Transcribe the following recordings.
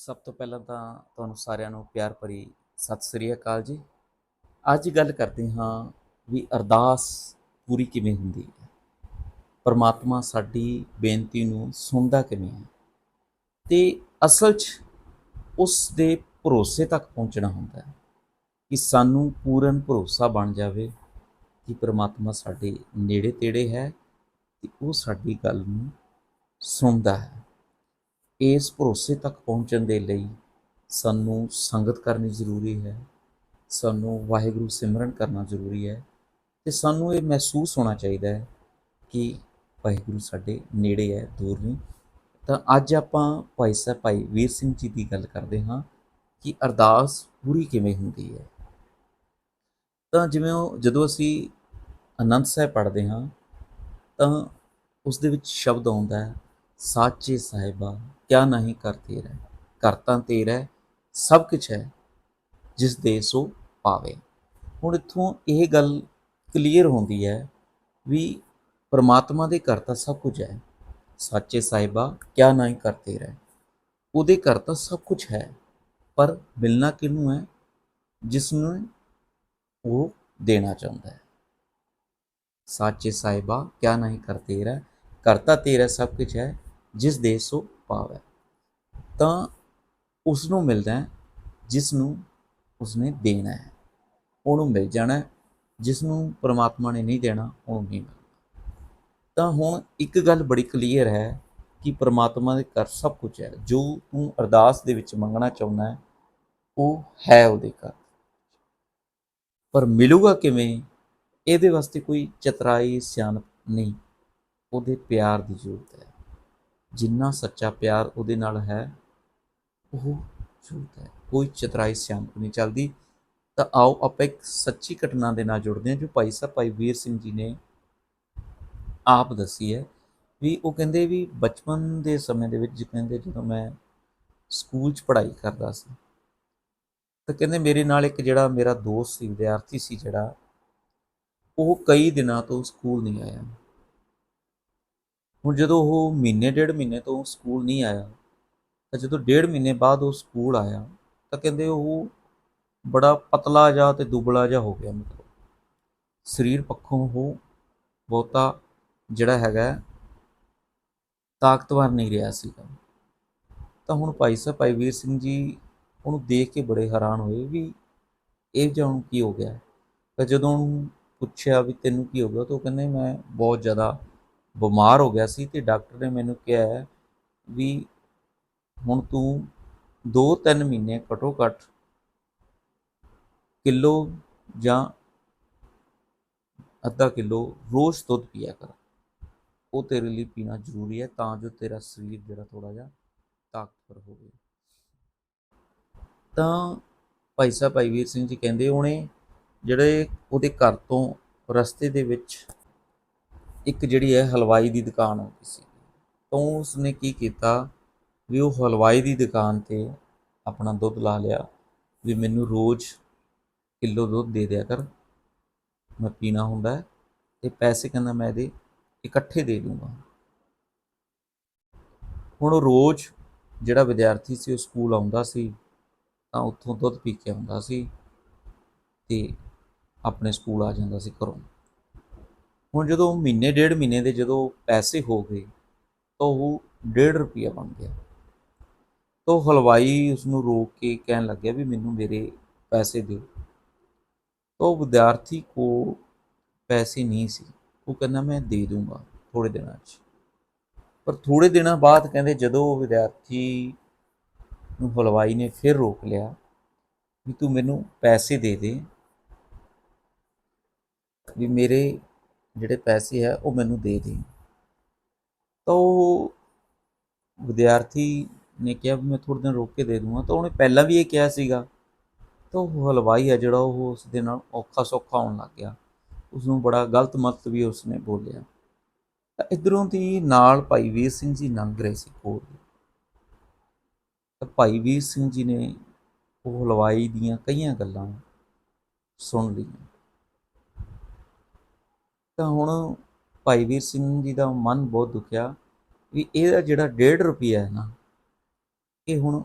ਸਭ ਤੋਂ ਪਹਿਲਾਂ ਤਾਂ ਤੁਹਾਨੂੰ ਸਾਰਿਆਂ ਨੂੰ ਪਿਆਰ ਭਰੀ ਸਤਿ ਸ੍ਰੀ ਅਕਾਲ ਜੀ। ਅੱਜ ਗੱਲ ਕਰਦੇ ਹਾਂ ਵੀ ਅਰਦਾਸ ਪੂਰੀ ਕਿਵੇਂ ਹੁੰਦੀ ਹੈ? ਪਰਮਾਤਮਾ ਸਾਡੀ ਬੇਨਤੀ ਨੂੰ ਸੁਣਦਾ ਕਿਵੇਂ ਹੈ? ਤੇ ਅਸਲ 'ਚ ਉਸ ਦੇ ਭਰੋਸੇ ਤੱਕ ਪਹੁੰਚਣਾ ਹੁੰਦਾ ਹੈ ਕਿ ਸਾਨੂੰ ਪੂਰਨ ਭਰੋਸਾ ਬਣ ਜਾਵੇ ਕਿ ਪਰਮਾਤਮਾ ਸਾਡੇ ਨੇੜੇ ਤੇੜੇ ਹੈ ਤੇ ਉਹ ਸਾਡੀ ਗੱਲ ਨੂੰ ਸੁਣਦਾ ਹੈ। ਇਸ ਭਰੋਸੇ ਤੱਕ ਪਹੁੰਚਣ ਦੇ ਲਈ ਸਾਨੂੰ ਸੰਗਤ ਕਰਨੀ ਜ਼ਰੂਰੀ ਹੈ। ਸਾਨੂੰ ਵਾਹਿਗੁਰੂ ਸਿਮਰਨ ਕਰਨਾ ਜ਼ਰੂਰੀ ਹੈ ਤੇ ਸਾਨੂੰ ਇਹ ਮਹਿਸੂਸ ਹੋਣਾ ਚਾਹੀਦਾ ਹੈ ਕਿ ਵਾਹਿਗੁਰੂ ਸਾਡੇ ਨੇੜੇ ਹੈ, ਦੂਰ ਨਹੀਂ। ਤਾਂ ਅੱਜ ਆਪਾਂ ਭਾਈ ਸਾਹਿਬ, ਭਾਈ ਵੀਰ ਸਿੰਘ ਜੀ ਦੀ ਗੱਲ ਕਰਦੇ ਹਾਂ ਕਿ ਅਰਦਾਸ ਪੂਰੀ ਕਿਵੇਂ ਹੁੰਦੀ ਹੈ। ਤਾਂ ਜਿਵੇਂ ਉਹ, ਜਦੋਂ ਅਸੀਂ ਅਨੰਦ ਸਾਹਿਬ ਪੜ੍ਹਦੇ ਹਾਂ ਤਾਂ ਉਸ ਦੇ ਵਿੱਚ ਸ਼ਬਦ ਆਉਂਦਾ ਹੈ, ਸਾਚੇ ਸਾਹਿਬਾ ਕਿਆ ਨਹੀਂ ਕਰ ਤੇਰਾ ਘਰ ਕਰਤਾ ਤੇਰਾ ਹੈ, ਸਭ ਕੁਝ ਹੈ ਜਿਸ ਦੇ ਸੋ ਪਾਵੇ। ਹੁਣ ਇੱਥੋਂ ਇਹ ਗੱਲ ਕਲੀਅਰ ਹੁੰਦੀ ਹੈ ਵੀ ਪਰਮਾਤਮਾ ਦੇ ਘਰ ਤਾਂ ਸਭ ਕੁਝ ਹੈ। ਸੱਚੇ ਸਾਹਿਬਾ ਕਿਆ ਨਹੀਂ ਕਰਤੇ ਰਹਿ। ਉਹਦੇ ਕਰਤਾ ਸਭ ਕੁਝ ਹੈ ਪਰ ਮਿਲਣਾ ਕਿਹਨੂੰ ਹੈ? ਜਿਸ ਨੂੰ ਉਹ ਦੇਣਾ ਚਾਹੁੰਦਾ ਹੈ। ਸਾਚੇ ਸਾਹਿਬਾ ਕਿਆ ਨਹੀਂ ਕਰਤੇ ਰਹਿ। ਕਰਤਾ ਤੇਰਾ ਸਭ ਕੁਝ ਹੈ ਜਿਸ ਦੇ ਸੋ ਪਾਵੈ। ਤਾਂ ਉਸ ਨੂੰ ਮਿਲਦਾ ਜਿਸ ਨੂੰ ਉਸਨੇ ਦੇਣਾ ਹੈ। ਉਹਨੂੰ ਮਿਲ ਜਾਣਾ ਜਿਸ ਨੂੰ ਪ੍ਰਮਾਤਮਾ ਨੇ ਨਹੀਂ ਦੇਣਾ, ਉਹਨੂੰ ਨਹੀਂ ਮਿਲਣਾ। ਤਾਂ ਹੁਣ ਇੱਕ ਗੱਲ ਬੜੀ ਕਲੀਅਰ ਹੈ ਕਿ ਪ੍ਰਮਾਤਮਾ ਦੇ ਘਰ ਸਭ ਕੁਝ ਹੈ। ਜੋ ਤੂੰ ਅਰਦਾਸ ਦੇ ਵਿੱਚ ਮੰਗਣਾ ਚਾਹੁੰਦਾ ਹੈ, ਉਹ ਹੈ ਉਹਦੇ ਘਰ। ਪਰ ਮਿਲੂਗਾ ਕਿਵੇਂ? ਇਹਦੇ ਵਾਸਤੇ ਕੋਈ ਚਤਰਾਈ, ਸਿਆਣਪ ਨਹੀਂ। ਉਹਦੇ ਪਿਆਰ ਦੀ ਜ਼ਰੂਰਤ ਹੈ। ਜਿੰਨਾ ਸੱਚਾ ਪਿਆਰ ਉਹਦੇ ਨਾਲ ਹੈ ਉਹ ਜ਼ਰੂਰਤ ਹੈ। ਕੋਈ ਚਤਰਾਈ ਸਿਆਣਪ ਨਹੀਂ ਚੱਲਦੀ। ਤਾਂ ਆਓ ਆਪਾਂ ਇੱਕ ਸੱਚੀ ਘਟਨਾ ਦੇ ਨਾਲ ਜੁੜਦੇ ਹਾਂ ਜੋ ਭਾਈ ਸਾਹਿਬ, ਭਾਈ ਵੀਰ ਸਿੰਘ ਜੀ ਨੇ ਆਪ ਦੱਸੀ ਹੈ ਵੀ ਉਹ ਕਹਿੰਦੇ ਵੀ ਬਚਪਨ ਦੇ ਸਮੇਂ ਦੇ ਵਿੱਚ ਕਹਿੰਦੇ ਜਦੋਂ ਮੈਂ ਸਕੂਲ 'ਚ ਪੜ੍ਹਾਈ ਕਰਦਾ ਸੀ, ਤਾਂ ਕਹਿੰਦੇ ਮੇਰੇ ਨਾਲ ਇੱਕ ਜਿਹੜਾ ਮੇਰਾ ਦੋਸਤ ਸੀ, ਵਿਦਿਆਰਥੀ ਸੀ ਜਿਹੜਾ, ਉਹ ਕਈ ਦਿਨਾਂ ਤੋਂ ਸਕੂਲ ਨਹੀਂ ਆਇਆ। ਹੁਣ ਜਦੋਂ ਉਹ ਮਹੀਨੇ, ਡੇਢ ਮਹੀਨੇ ਤੋਂ ਸਕੂਲ ਨਹੀਂ ਆਇਆ ਤਾਂ ਜਦੋਂ ਡੇਢ ਮਹੀਨੇ ਬਾਅਦ ਉਹ ਸਕੂਲ ਆਇਆ, ਤਾਂ ਕਹਿੰਦੇ ਉਹ ਬੜਾ ਪਤਲਾ ਜਿਹਾ ਤੇ ਦੁਬਲਾ ਜਿਹਾ ਹੋ ਗਿਆ ਮਤਲਬ ਸਰੀਰ ਪੱਖੋਂ ਉਹ ਬਹੁਤਾ ਜਿਹੜਾ ਹੈਗਾ ਤਾਕਤਵਰ ਨਹੀਂ ਰਿਹਾ ਸੀਗਾ। ਤਾਂ ਹੁਣ ਭਾਈ ਸਾਹਿਬ, ਭਾਈ ਵੀਰ ਸਿੰਘ ਜੀ ਉਹਨੂੰ ਦੇਖ ਕੇ ਬੜੇ ਹੈਰਾਨ ਹੋਏ ਵੀ ਇਹ ਜਿਹਾ ਉਹਨੂੰ ਕੀ ਹੋ ਗਿਆ। ਤਾਂ ਜਦੋਂ ਉਹਨੂੰ ਪੁੱਛਿਆ ਵੀ ਤੈਨੂੰ ਕੀ ਹੋ ਗਿਆ, ਤਾਂ ਉਹ ਕਹਿੰਦੇ ਮੈਂ ਬਹੁਤ ਜ਼ਿਆਦਾ ਬਿਮਾਰ ਹੋ ਗਿਆ ਸੀ ਤੇ ਡਾਕਟਰ ਨੇ ਮੈਨੂੰ ਕਿਹਾ ਵੀ ਹੁਣ ਤੂੰ 2-3 ਮਹੀਨੇ ਘੱਟੋ ਘੱਟ ਕਿਲੋ ਜਾਂ ਅੱਧਾ ਕਿਲੋ ਰੋਜ਼ ਦੁੱਧ ਪੀਆ ਕਰ। ਉਹ ਤੇਰੇ ਲਈ ਪੀਣਾ ਜ਼ਰੂਰੀ ਹੈ ਤਾਂ ਜੋ ਤੇਰਾ ਸਰੀਰ ਜਿਹੜਾ ਥੋੜਾ ਜਿਹਾ ਤਾਕਤਵਰ ਹੋਵੇ। ਤਾਂ ਭਾਈ ਸਾਹਿਬ, ਭਾਈ ਵੀਰ ਸਿੰਘ ਜੀ ਕਹਿੰਦੇ ਉਹਨੇ ਜਿਹੜੇ ਉਹਦੇ ਘਰ ਤੋਂ ਰਸਤੇ ਦੇ ਵਿੱਚ ਇੱਕ ਜਿਹੜੀ ਹੈ ਹਲਵਾਈ ਦੀ ਦੁਕਾਨ ਹੁੰਦੀ ਸੀ। ਤਾਂ ਉਸਨੇ ਕੀ ਕੀਤਾ? ਵੀ ਉਹ ਹਲਵਾਈ ਦੀ ਦੁਕਾਨ ਤੇ ਆਪਣਾ ਦੁੱਧ ਲਾ ਲਿਆ, ਵੀ ਮੈਨੂੰ ਰੋਜ਼ ਕਿਲੋ ਦੁੱਧ ਦੇ ਦਿਆ ਕਰ, ਮੈਂ ਪੀਣਾ ਹੁੰਦਾ ਹੈ ਤੇ ਪੈਸੇ ਕਹਿੰਦਾ ਮੈਂ ਇਹਦੇ ਇਕੱਠੇ ਦੇ ਦੂੰਗਾ। ਹੁਣ ਰੋਜ਼ ਜਿਹੜਾ ਵਿਦਿਆਰਥੀ ਸੀ, ਉਹ ਸਕੂਲ ਆਉਂਦਾ ਸੀ, ਤਾਂ ਉੱਥੋਂ ਦੁੱਧ ਪੀ ਕੇ ਆਉਂਦਾ ਸੀ ਤੇ ਆਪਣੇ ਸਕੂਲ ਆ ਜਾਂਦਾ ਸੀ ਘਰੋਂ। ਹੁਣ ਜਦੋਂ ਮਹੀਨੇ, ਡੇਢ ਮਹੀਨੇ ਦੇ ਜਦੋਂ ਪੈਸੇ ਹੋ ਗਏ, ਤਾਂ ਉਹ 1.5 ਰੁਪਿਆ ਬਣ ਗਿਆ। ਤਾਂ ਉਹ ਹਲਵਾਈ ਉਸ ਨੂੰ ਰੋਕ ਕੇ ਕਹਿਣ ਲੱਗਿਆ ਵੀ ਮੈਨੂੰ ਮੇਰੇ ਪੈਸੇ ਦਿਓ। ਤਾਂ ਉਹ ਵਿਦਿਆਰਥੀ ਕੋਲ ਪੈਸੇ ਨਹੀਂ ਸੀ। ਉਹ ਕਹਿੰਦਾ, ਮੈਂ ਦੇ ਦੂੰਗਾ ਥੋੜੇ ਦਿਨਾਂ 'ਚ। ਪਰ ਥੋੜੇ ਦਿਨਾਂ ਬਾਅਦ ਕਹਿੰਦੇ, ਜਦੋਂ ਉਹ ਵਿਦਿਆਰਥੀ ਨੂੰ ਹਲਵਾਈ ਨੇ ਫਿਰ ਰੋਕ ਲਿਆ ਵੀ ਤੂੰ ਮੈਨੂੰ ਪੈਸੇ ਦੇ ਦੇ, ਵੀ ਮੇਰੇ ਜਿਹੜੇ ਪੈਸੇ ਹੈ ਉਹ ਮੈਨੂੰ ਦੇ ਦੇ। ਤਾਂ ਉਹ ਵਿਦਿਆਰਥੀ ਨੇ ਕਿਹਾ ਵੀ ਮੈਂ ਥੋੜੇ ਦਿਨ ਰੋਕ ਕੇ ਦੇ ਦੂੰਗਾ। ਤਾਂ ਉਹਨੇ ਪਹਿਲਾਂ ਵੀ ਇਹ ਕਿਹਾ ਸੀਗਾ। ਤਾਂ ਉਹ ਹਲਵਾਈ ਆ ਜਿਹੜਾ ਉਹ ਉਸ ਦੇ ਨਾਲ ਔਖਾ ਸੌਖਾ ਹੋਣ ਲੱਗ ਗਿਆ। ਉਸ ਨੂੰ ਬੜਾ ਗਲਤ ਮਤ ਵੀ ਉਸਨੇ ਬੋਲਿਆ। ਤਾਂ ਇਧਰੋਂ ਦੀ ਨਾਲ ਭਾਈ ਵੀਰ ਸਿੰਘ ਜੀ ਲੰਘ ਰਹੇ ਸੀ ਕੋਲ। ਤਾਂ ਭਾਈ ਵੀਰ ਸਿੰਘ ਜੀ ਨੇ ਉਹ ਹਲਵਾਈ ਦੀਆਂ ਕਈਆਂ ਗੱਲਾਂ ਸੁਣ ਲਈਆਂ। ਤਾਂ ਹੁਣ ਭਾਈ ਵੀਰ ਸਿੰਘ ਜੀ ਦਾ ਮਨ ਬਹੁਤ ਦੁਖਿਆ ਵੀ ਇਹਦਾ ਜਿਹੜਾ 1.5 ਰੁਪਿਆ ਹੈ ਨਾ ਇਹ ਹੁਣ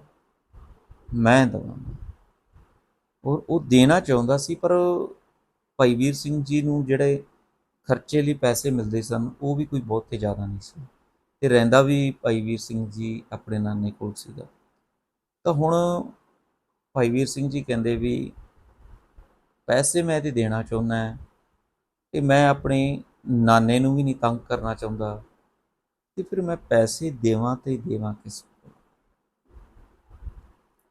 ਮੈਂ ਦੇਵਾਂਗਾ ਔਰ ਉਹ ਦੇਣਾ ਚਾਹੁੰਦਾ ਸੀ, ਪਰ ਭਾਈ ਵੀਰ ਸਿੰਘ ਜੀ ਨੂੰ ਜਿਹੜੇ ਖਰਚੇ ਲਈ ਪੈਸੇ ਮਿਲਦੇ ਸਨ, ਉਹ ਵੀ ਕੋਈ ਬਹੁਤੇ ਜ਼ਿਆਦਾ ਨਹੀਂ ਸੀ। ਤੇ ਰਹਿੰਦਾ ਵੀ ਭਾਈ ਵੀਰ ਸਿੰਘ ਜੀ ਆਪਣੇ ਨਾਨੇ ਕੋਲ ਸੀਗਾ। ਤਾਂ ਹੁਣ ਭਾਈ ਵੀਰ ਸਿੰਘ ਜੀ ਕਹਿੰਦੇ ਵੀ ਪੈਸੇ ਮੈਂ ਤੇ ਦੇਣਾ ਚਾਹੁੰਦਾ ਹੈ ਤੇ ਮੈਂ ਆਪਣੇ ਨਾਨੇ ਨੂੰ ਵੀ ਨਹੀਂ ਤੰਗ ਕਰਨਾ ਚਾਹੁੰਦਾ। ਤੇ ਫਿਰ ਮੈਂ ਪੈਸੇ ਦੇਵਾਂ ਤੇ ਦੇਵਾਂ ਕਿਸ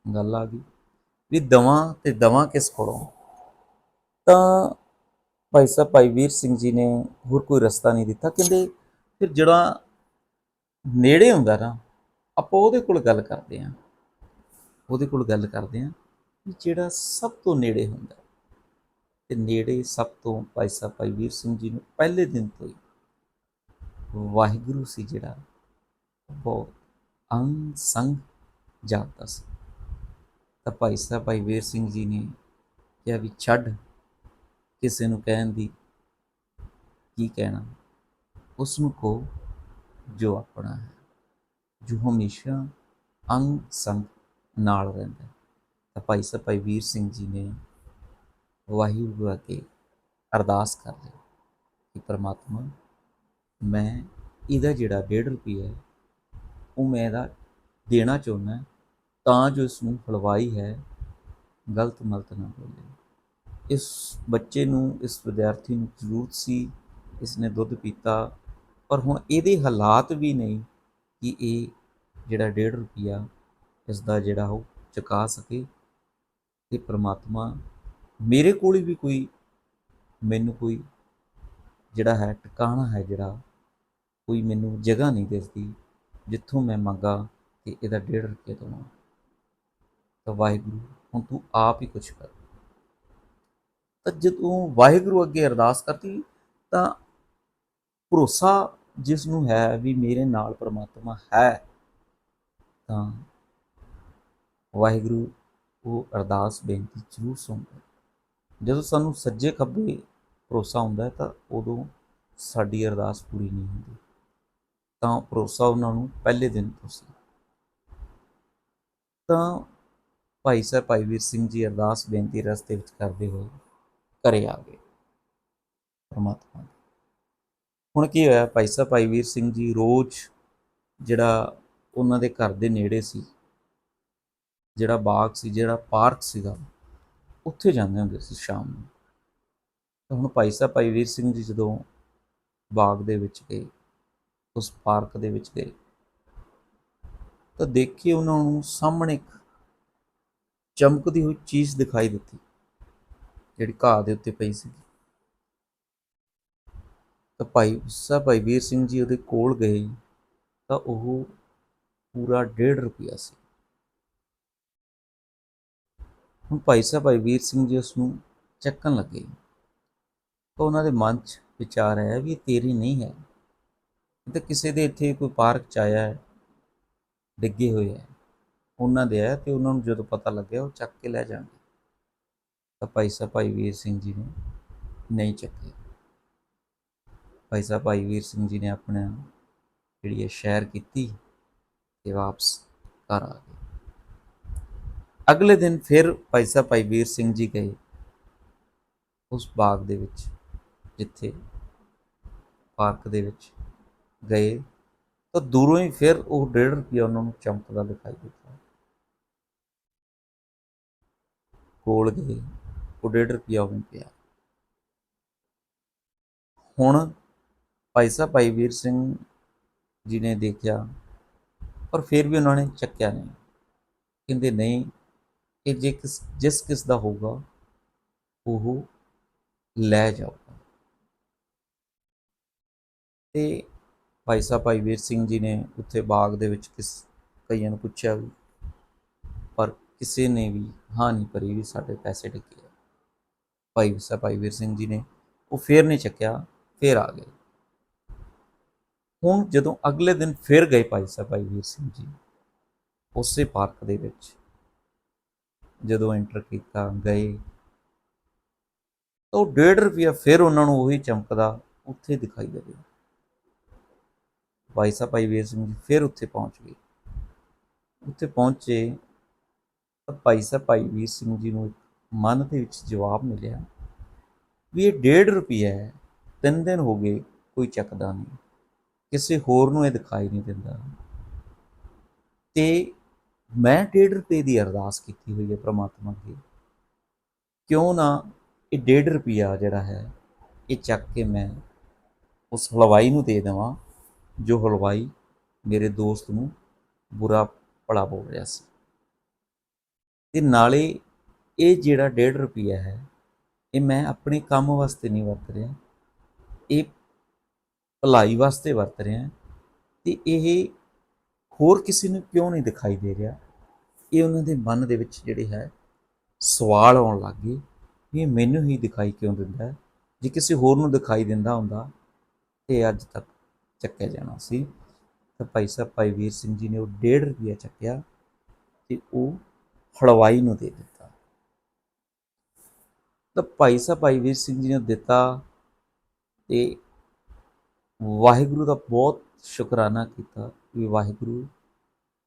ਗੱਲ ਆ ਗਈ ਵੀ ਦਵਾਂ ਤੇ ਦਵਾਂ ਕਿਸ ਕੋਲੋਂ? ਤਾਂ ਭਾਈ ਸਾਹਿਬ, ਭਾਈ ਵੀਰ ਸਿੰਘ ਜੀ ਨੇ ਹੋਰ ਕੋਈ ਰਸਤਾ ਨਹੀਂ ਦਿੱਤਾ। ਕਹਿੰਦੇ ਫਿਰ ਜਿਹੜਾ ਨੇੜੇ ਹੁੰਦਾ ਨਾ, ਆਪਾਂ ਉਹਦੇ ਕੋਲ ਗੱਲ ਕਰਦੇ ਆਂ ਉਹਦੇ ਕੋਲ ਗੱਲ ਕਰਦੇ ਆਂ ਵੀ ਜਿਹੜਾ ਸਭ ਤੋਂ ਨੇੜੇ ਹੁੰਦਾ। ਤੇ ਨੇੜੇ ਸਭ ਤੋਂ ਭਾਈ ਸਾਹਿਬ, ਭਾਈ ਵੀਰ ਸਿੰਘ ਜੀ ਨੂੰ ਪਹਿਲੇ ਦਿਨ ਤੋਂ ਹੀ ਵਾਹਿਗੁਰੂ ਸੀ ਜਿਹੜਾ ਬਹੁਤ ਅੰਗ ਸੰਗ ਜਾਪਦਾ ਸੀ। ਤਾਂ ਭਾਈ ਸਾਹਿਬ, ਭਾਈ ਵੀਰ ਸਿੰਘ ਜੀ ਨੇ ਕਿਹਾ ਵੀ ਛੱਡ ਕਿਸੇ ਨੂੰ ਕਹਿਣ ਦੀ ਕੀ ਕਹਿਣਾ। ਉਸ ਨੂੰ ਕੋ ਜੋ ਆਪਣਾ ਹੈ, ਜੋ ਹਮੇਸ਼ਾ ਅੰਗ ਸੰਗ ਨਾਲ ਰਹਿੰਦਾ ਤਾਂ ਭਾਈ ਸਾਹਿਬ, ਭਾਈ ਵੀਰ ਸਿੰਘ ਜੀ ਨੇ ਵਾਹਿਗੁਰੂ ਅੱਗੇ ਅਰਦਾਸ ਕਰ ਲਈ ਕਿ ਪ੍ਰਮਾਤਮਾ, ਮੈਂ ਇਹਦਾ ਜਿਹੜਾ 1.5 ਰੁਪਈਆ ਹੈ, ਉਹ ਮੈਂ ਇਹਦਾ ਦੇਣਾ ਚਾਹੁੰਦਾ ਤਾਂ ਜੋ ਇਸ ਨੂੰ ਹਲਵਾਈ ਹੈ, ਗਲਤ ਮਲਤ ਨਾ ਬੋਲੇ। ਇਸ ਬੱਚੇ ਨੂੰ, ਇਸ ਵਿਦਿਆਰਥੀ ਨੂੰ ਜ਼ਰੂਰਤ ਸੀ ਇਸ ਨੇ ਦੁੱਧ ਪੀਤਾ, ਪਰ ਹੁਣ ਇਹਦੇ ਹਾਲਾਤ ਵੀ ਨਹੀਂ ਕਿ ਇਹ ਜਿਹੜਾ 1.5 ਰੁਪਈਆ ਇਸ ਦਾ ਜਿਹੜਾ ਉਹ ਚੁਕਾ ਸਕੇ। ਤੇ ਪ੍ਰਮਾਤਮਾ ਮੇਰੇ ਕੋਲ ਵੀ ਕੋਈ, ਮੈਨੂੰ ਕੋਈ ਜਿਹੜਾ ਹੈ, ਟਿਕਾਣਾ ਹੈ ਜਿਹੜਾ ਕੋਈ ਮੈਨੂੰ ਜਗ੍ਹਾ ਨਹੀਂ ਦਿਸਦੀ, ਜਿੱਥੋਂ ਮੈਂ ਮੰਗਾ ਕਿ ਇਹਦਾ 1.5 ਰੁਪਏ ਦੇਵਾਂ। ਤਾਂ ਵਾਹਿਗੁਰੂ, ਹੁਣ ਤੂੰ ਆਪ ਹੀ ਕੁਛ ਕਰ। ਤਾਂ ਜਦੋਂ ਵਾਹਿਗੁਰੂ ਅੱਗੇ ਅਰਦਾਸ ਕਰਦੀ, ਤਾਂ ਭਰੋਸਾ ਜਿਸ ਨੂੰ ਹੈ ਵੀ ਮੇਰੇ ਨਾਲ ਪਰਮਾਤਮਾ ਹੈ, ਤਾਂ ਵਾਹਿਗੁਰੂ ਉਹ ਅਰਦਾਸ ਬੇਨਤੀ ਜ਼ਰੂਰ ਸੁਣਦਾ। ਜਦੋਂ ਸਾਨੂੰ ਸੱਜੇ ਖੱਬੇ ਭਰੋਸਾ ਹੁੰਦਾ ਤਾਂ ਉਦੋਂ ਸਾਡੀ ਅਰਦਾਸ ਪੂਰੀ ਨਹੀਂ ਹੁੰਦੀ। ਤਾਂ ਭਰੋਸਾ ਉਹਨਾਂ ਨੂੰ ਪਹਿਲੇ ਦਿਨ ਤੋਂ ਸੀ। ਤਾਂ ਭਾਈ ਸਾਹਿਬ ਭਾਈ ਵੀਰ ਸਿੰਘ ਜੀ ਅਰਦਾਸ ਬੇਨਤੀ ਰਸਤੇ ਵਿੱਚ ਕਰਦੇ ਹੋਏ ਘਰੇ ਆ ਗਏ। ਪਰਮਾਤਮਾ ਹੁਣ ਕੀ ਹੋਇਆ? ਭਾਈ ਸਾਹਿਬ ਭਾਈ ਵੀਰ ਸਿੰਘ ਜੀ ਰੋਜ਼ ਜਿਹੜਾ ਉਹਨਾਂ ਦੇ ਘਰ ਦੇ ਨੇੜੇ ਸੀ, ਜਿਹੜਾ ਬਾਗ ਸੀ, ਜਿਹੜਾ ਪਾਰਕ ਸੀਗਾ, ਉੱਥੇ ਜਾਂਦੇ ਹੁੰਦੇ ਸੀ ਸ਼ਾਮ ਨੂੰ। ਤਾਂ ਹੁਣ ਭਾਈ ਸਾਹਿਬ ਭਾਈ ਵੀਰ ਸਿੰਘ ਜੀ ਜਦੋਂ ਬਾਗ ਦੇ ਵਿੱਚ ਗਏ, ਉਸ ਪਾਰਕ ਦੇ ਵਿੱਚ ਗਏ, ਤਾਂ ਦੇਖੇ ਉਹਨਾਂ ਨੂੰ ਸਾਹਮਣੇ ਇੱਕ ਚਮਕਦੀ ਹੋਈ ਚੀਜ਼ ਦਿਖਾਈ ਦਿੱਤੀ, ਜਿਹੜੀ ਘਾਹ ਦੇ ਉੱਤੇ ਪਈ ਸੀ ਤਾਂ ਭਾਈ ਸਾਹਿਬ ਭਾਈ ਵੀਰ ਸਿੰਘ ਜੀ ਉਹਦੇ ਕੋਲ ਗਏ ਤਾਂ ਉਹ ਪੂਰਾ 1.5 ਰੁਪਿਆ ਸੀ। ਹੁਣ ਭਾਈ ਸਾਹਿਬ ਭਾਈ ਵੀਰ ਸਿੰਘ ਜੀ ਉਸ ਨੂੰ ਚੱਕਣ ਲੱਗੇ ਤਾਂ ਉਹਨਾਂ ਦੇ ਮਨ 'ਚ ਵਿਚਾਰ ਆਇਆ ਵੀ ਇਹ ਤੇਰੀ ਨਹੀਂ ਹੈ। ਇਹ ਤਾਂ ਕਿਸੇ ਦੇ ਇੱਥੇ ਕੋਈ ਪਾਰਕ 'ਚ ਆਇਆ ਹੈ, ਡਿੱਗੇ ਹੋਏ ਹੈ। ਉਹਨਾਂ ਦੇ ਹੈ ਤੇ ਉਹਨਾਂ ਨੂੰ ਜਦੋਂ ਪਤਾ ਲੱਗਿਆ ਉਹ ਚੱਕ ਕੇ ਲੈ ਜਾਣਗੇ। ਤਾਂ ਭਾਈ ਸਾਹਿਬ, ਭਾਈ ਵੀਰ ਸਿੰਘ ਜੀ ਨੇ ਨਹੀਂ ਚੱਕੇ ਭਾਈ ਸਾਹਿਬ, ਭਾਈ ਵੀਰ ਸਿੰਘ ਜੀ ਨੇ ਆਪਣਾ ਜਿਹੜੀ ਇਹ ਸ਼ਹਿਰ ਕੀਤੀ ਤੇ ਵਾਪਸ ਘਰ ਆ ਗਏ। ਅਗਲੇ ਦਿਨ ਫਿਰ ਭਾਈ ਸਾਹਿਬ, ਭਾਈ ਵੀਰ ਸਿੰਘ ਜੀ ਗਏ ਉਸ ਬਾਗ ਦੇ ਵਿੱਚ, ਜਿੱਥੇ ਪਾਰਕ ਦੇ ਵਿੱਚ ਗਏ। ਤਾਂ ਦੂਰੋਂ ਹੀ ਫਿਰ ਉਹ 1.5 ਰੁਪਿਆ ਉਹਨਾਂ ਨੂੰ ਚਮਕਦਾ ਦਿਖਾਈ ਦਿੱਤਾ। ਕੋਲ ਗਏ, ਉਹ 1.5 ਰੁਪਿਆ ਉਵੇਂ ਪਿਆ। ਹੁਣ ਭਾਈ ਸਾਹਿਬ, ਭਾਈ ਵੀਰ ਸਿੰਘ ਜੀ ਨੇ ਦੇਖਿਆ, ਪਰ ਫਿਰ ਵੀ ਉਹਨਾਂ ਨੇ ਚੱਕਿਆ ਨਹੀਂ। ਕਹਿੰਦੇ ਨਹੀਂ ਇਹ ਜੇ ਕਿਸ, ਜਿਸ ਕਿਸ ਦਾ ਹੋਊਗਾ, ਉਹ ਲੈ ਜਾਊਗਾ। ਤੇ ਭਾਈ ਸਾਹਿਬ, ਭਾਈ ਵੀਰ ਸਿੰਘ ਜੀ ਨੇ ਉੱਥੇ ਬਾਗ ਦੇ ਵਿੱਚ ਕਿਸ ਕਈਆਂ ਨੂੰ ਪੁੱਛਿਆ ਵੀ, ਪਰ ਕਿਸੇ ਨੇ ਵੀ ਹਾਂ ਨਹੀਂ ਭਰੀ ਵੀ ਸਾਡੇ ਪੈਸੇ ਡਿੱਗੇ ਆ। ਭਾਈ ਸਾਹਿਬ, ਭਾਈ ਵੀਰ ਸਿੰਘ ਜੀ ਨੇ ਉਹ ਫੇਰ ਨਹੀਂ ਚੱਕਿਆ, ਫੇਰ ਆ ਗਏ। ਹੁਣ ਜਦੋਂ ਅਗਲੇ ਦਿਨ ਫੇਰ ਗਏ ਭਾਈ ਸਾਹਿਬ, ਭਾਈ ਵੀਰ ਸਿੰਘ ਜੀ, ਉਸੇ ਪਾਰਕ ਦੇ ਵਿੱਚ, ਜਦੋਂ ਐਂਟਰ ਕੀਤਾ, ਗਏ, ਤਾਂ ਉਹ 1.5 ਰੁਪਿਆ ਫਿਰ ਉਹਨਾਂ ਨੂੰ ਉਹੀ ਚਮਕਦਾ ਉੱਥੇ ਦਿਖਾਈ ਦੇ ਰਿਹਾ। ਭਾਈ ਸਾਹਿਬ, ਭਾਈ ਵੀਰ ਸਿੰਘ ਜੀ ਫਿਰ ਉੱਥੇ ਪਹੁੰਚ ਗਏ। ਉੱਥੇ ਪਹੁੰਚੇ ਤਾਂ ਭਾਈ ਸਾਹਿਬ, ਭਾਈ ਵੀਰ ਸਿੰਘ ਜੀ ਨੂੰ ਇੱਕ ਮਨ ਦੇ ਵਿੱਚ ਜਵਾਬ ਮਿਲਿਆ ਵੀ ਇਹ ਡੇਢ ਰੁਪਈਆ ਹੈ, ਤਿੰਨ ਦਿਨ ਹੋ ਗਏ, ਕੋਈ ਚੱਕਦਾ ਨਹੀਂ। ਕਿਸੇ ਹੋਰ ਨੂੰ ਇਹ ਦਿਖਾਈ ਨਹੀਂ ਦਿੰਦਾ। ਤੇ ਮੈਂ ਡੇਢ ਰੁਪਏ ਦੀ ਅਰਦਾਸ ਕੀਤੀ ਹੋਈ ਹੈ ਪ੍ਰਮਾਤਮਾ ਅੱਗੇ। ਕਿਉਂ ਨਾ ਇਹ ਡੇਢ ਰੁਪਈਆ ਜਿਹੜਾ ਹੈ, ਇਹ ਚੱਕ ਕੇ ਮੈਂ ਉਸ ਹਲਵਾਈ ਨੂੰ ਦੇ ਦੇਵਾਂ ਜੋ ਹਲਵਾਈ ਮੇਰੇ ਦੋਸਤ ਨੂੰ ਬੁਰਾ ਭਲਾ ਬੋਲ ਰਿਹਾ ਸੀ। ਤੇ ਨਾਲੇ ਇਹ ਜਿਹੜਾ ਡੇਢ ਰੁਪਈਆ ਹੈ, ਇਹ ਮੈਂ ਆਪਣੇ ਕੰਮ ਵਾਸਤੇ ਨਹੀਂ ਵਰਤ ਰਿਹਾ। ਇਹ ਭਲਾਈ ਵਾਸਤੇ ਵਰਤ ਰਿਹਾ। ਤੇ ਇਹ ਹੋਰ ਕਿਸੇ ਨੂੰ ਕਿਉਂ ਨਹੀਂ ਦਿਖਾਈ ਦੇ ਰਿਹਾ? ਇਹ ਉਹਨਾਂ ਦੇ ਮਨ ਦੇ ਵਿੱਚ ਜਿਹੜੇ ਹੈ, ਸਵਾਲ ਆਉਣ ਲੱਗ ਗਏ ਇਹ ਮੈਨੂੰ ਹੀ ਦਿਖਾਈ ਕਿਉਂ ਦਿੰਦਾ ਜੇ ਕਿਸੇ ਹੋਰ ਨੂੰ ਦਿਖਾਈ ਦਿੰਦਾ ਹੁੰਦਾ ਤੇ ਅੱਜ ਤੱਕ ਚੱਕਿਆ ਜਾਣਾ ਸੀ, ਤਾਂ ਭਾਈ ਸਾਹਿਬ, ਭਾਈ ਵੀਰ ਸਿੰਘ ਜੀ ਨੇ ਉਹ ਡੇਢ ਰੁਪਈਆ ਚੱਕਿਆ ਤੇ ਉਹ ਹਲਵਾਈ ਨੂੰ ਦੇ ਦਿੱਤਾ। ਤਾਂ ਭਾਈ ਸਾਹਿਬ, ਭਾਈ ਵੀਰ ਸਿੰਘ ਜੀ ਨੇ ਦਿੱਤਾ ਤੇ ਵਾਹਿਗੁਰੂ ਦਾ ਬਹੁਤ ਸ਼ੁਕਰਾਨਾ ਕੀਤਾ ਵੀ ਵਾਹਿਗੁਰੂ,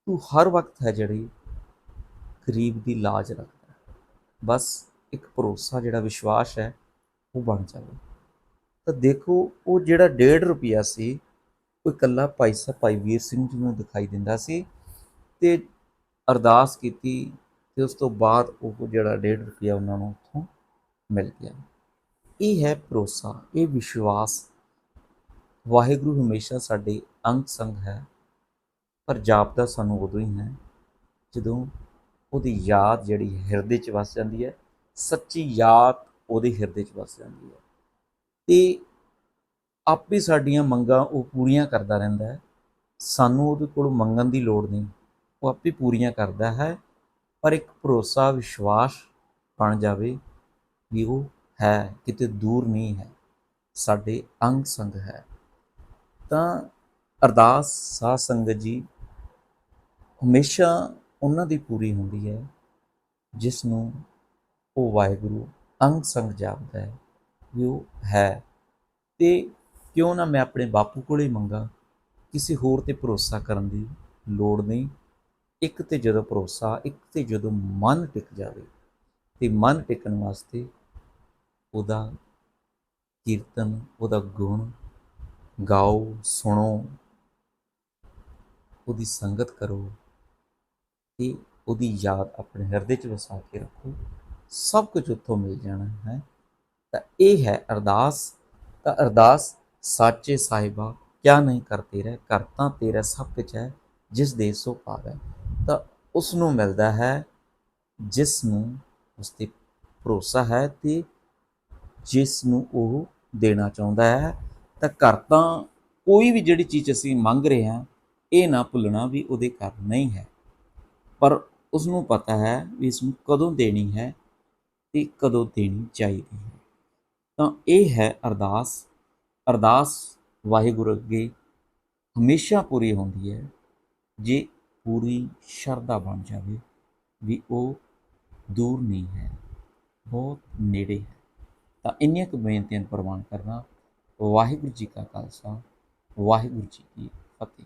ਤੂੰ ਹਰ ਵਕਤ ਹੈ ਜਿਹੜੀ ਗਰੀਬ ਦੀ ਲਾਜ ਰੱਖਦਾ ਬਸ ਇੱਕ ਭਰੋਸਾ, ਜਿਹੜਾ ਵਿਸ਼ਵਾਸ ਹੈ, ਉਹ ਬਣ ਜਾਵੇ। ਤਾਂ ਦੇਖੋ, ਉਹ ਜਿਹੜਾ ਡੇਢ ਰੁਪਿਆ ਸੀ ਕੋਈ ਇਕੱਲਾ ਭਾਈ ਸਾਹਿਬ ਭਾਈ ਵੀਰ ਸਿੰਘ ਜੀ ਨੂੰ ਦਿਖਾਈ ਦਿੰਦਾ ਸੀ ਤੇ ਅਰਦਾਸ ਕੀਤੀ ਤੇ ਉਸ ਤੋਂ ਬਾਅਦ ਉਹ ਜਿਹੜਾ ਡੇਢ ਰੁਪਿਆ ਉਹਨਾਂ ਨੂੰ ਉੱਥੋਂ ਮਿਲ ਗਿਆ। ਇਹ ਹੈ ਭਰੋਸਾ, ਇਹ ਵਿਸ਼ਵਾਸ। ਵਾਹਿਗੁਰੂ ਹਮੇਸ਼ਾ ਸਾਡੇ ਅੰਗ ਸੰਗ ਹੈ, ਪਰ ਜਾਪਦਾ ਸਾਨੂੰ ਉਦੋਂ ਹੀ ਹੈ ਜਦੋਂ ਉਹਦੀ ਯਾਦ ਜਿਹੜੀ ਹਿਰਦੇ 'ਚ ਵਸ ਜਾਂਦੀ ਹੈ, ਸੱਚੀ ਯਾਦ ਉਹਦੇ ਹਿਰਦੇ 'ਚ ਵਸ ਜਾਂਦੀ ਹੈ। ਤੇ ਆਪੇ ਸਾਡੀਆਂ ਮੰਗਾਂ ਉਹ ਪੂਰੀਆਂ ਕਰਦਾ ਰਹਿੰਦਾ ਹੈ। ਸਾਨੂੰ ਉਹਦੇ ਕੋਲ ਮੰਗਣ ਦੀ ਲੋੜ ਨਹੀਂ। ਉਹ ਆਪੇ ਪੂਰੀਆਂ ਕਰਦਾ ਹੈ, ਪਰ ਇੱਕ ਭਰੋਸਾ, ਵਿਸ਼ਵਾਸ ਬਣ ਜਾਵੇ ਵੀ ਉਹ ਹੈ, ਕਿਤੇ ਦੂਰ ਨਹੀਂ ਹੈ। ਸਾਡੇ ਅੰਗ ਸੰਗ ਹੈ। ਤਾਂ ਅਰਦਾਸ, ਸਾਧ ਸੰਗਤ ਜੀ, ਹਮੇਸ਼ਾ ਉਹਨਾਂ ਦੀ ਪੂਰੀ ਹੁੰਦੀ ਹੈ, ਜਿਸ ਨੂੰ ਉਹ ਵਾਹਿਗੁਰੂ ਅੰਗ ਸੰਗ ਜਾਪਦਾ ਹੈ ਵੀ ਉਹ ਹੈ। ਤੇ ਕਿਉਂ ਨਾ ਮੈਂ ਆਪਣੇ ਬਾਪੂ ਕੋਲੇ ਮੰਗਾ? ਕਿਸੇ ਹੋਰ ਤੇ ਭਰੋਸਾ ਕਰਨ ਦੀ ਲੋੜ ਨਹੀਂ। ਇੱਕ ਤੇ ਜਦੋਂ ਭਰੋਸਾ, ਇੱਕ ਤੇ ਜਦੋਂ ਮਨ ਟਿਕ ਜਾਵੇ। ਤੇ ਮਨ ਟਿਕਣ ਵਾਸਤੇ ਉਹਦਾ ਕੀਰਤਨ, ਉਹਦਾ ਗੁਣ ਗਾਓ, ਸੁਣੋ, ਉਹਦੀ ਸੰਗਤ ਕਰੋ ਤੇ ਉਹਦੀ ਯਾਦ ਆਪਣੇ ਹਿਰਦੇ 'ਚ ਵਸਾ ਕੇ ਰੱਖੋ। ਸਭ ਕੁਝ ਉੱਥੋਂ ਮਿਲ ਜਾਣਾ ਹੈ। ਤਾਂ ਇਹ ਹੈ ਅਰਦਾਸ। ਤਾਂ ਅਰਦਾਸ ਸਾਚੇ ਸਾਹਿਬਾ ਕਿਆ ਨਹੀਂ ਕਰਤੇ ਰਹਿ ਕਰਤਾ ਤੇਰਾ ਸਭ ਕੁਝ ਹੈ, ਜਿਸ ਦੇ ਸੋ ਪਾਵੈ ਤਾਂ ਉਸ ਨੂੰ ਮਿਲਦਾ ਹੈ, ਜਿਸ ਨੂੰ ਉਸ ਤੇ ਭਰੋਸਾ ਹੈ ਤੇ ਜਿਸ ਨੂੰ ਉਹ ਦੇਣਾ ਚਾਹੁੰਦਾ ਹੈ। ਤਾਂ ਕਰਤਾ ਕੋਈ ਵੀ ਜਿਹੜੀ ਚੀਜ਼ ਅਸੀਂ ਮੰਗ ਰਹੇ ਹਾਂ, ਇਹ ਨਾ ਭੁੱਲਣਾ ਵੀ ਉਹਦੇ ਘਰ ਨਹੀਂ ਹੈ। ਪਰ ਉਸ ਨੂੰ ਪਤਾ ਹੈ ਵੀ ਇਸ ਨੂੰ ਕਦੋਂ ਦੇਣੀ ਹੈ ਤੇ ਕਦੋਂ ਦੇਣੀ ਚਾਹੀਦੀ ਹੈ। ਤਾਂ ਇਹ ਹੈ ਅਰਦਾਸ ਅਰਦਾਸ ਵਾਹਿਗੁਰੂ ਅੱਗੇ ਹਮੇਸ਼ਾ ਪੂਰੀ ਹੁੰਦੀ ਹੈ, ਜੇ ਪੂਰੀ ਸ਼ਰਧਾ ਬਣ ਜਾਵੇ ਵੀ ਉਹ ਦੂਰ ਨਹੀਂ ਹੈ, ਬਹੁਤ ਨੇੜੇ ਹੈ। ਤਾਂ ਇੰਨੀਆਂ ਕੁ ਬੇਨਤੀਆਂ ਪ੍ਰਵਾਨ ਕਰਨਾ ਵਾਹਿਗੁਰੂ ਜੀ ਕਾ ਖਾਲਸਾ, ਵਾਹਿਗੁਰੂ ਜੀ ਕੀ ਫਤਿਹ।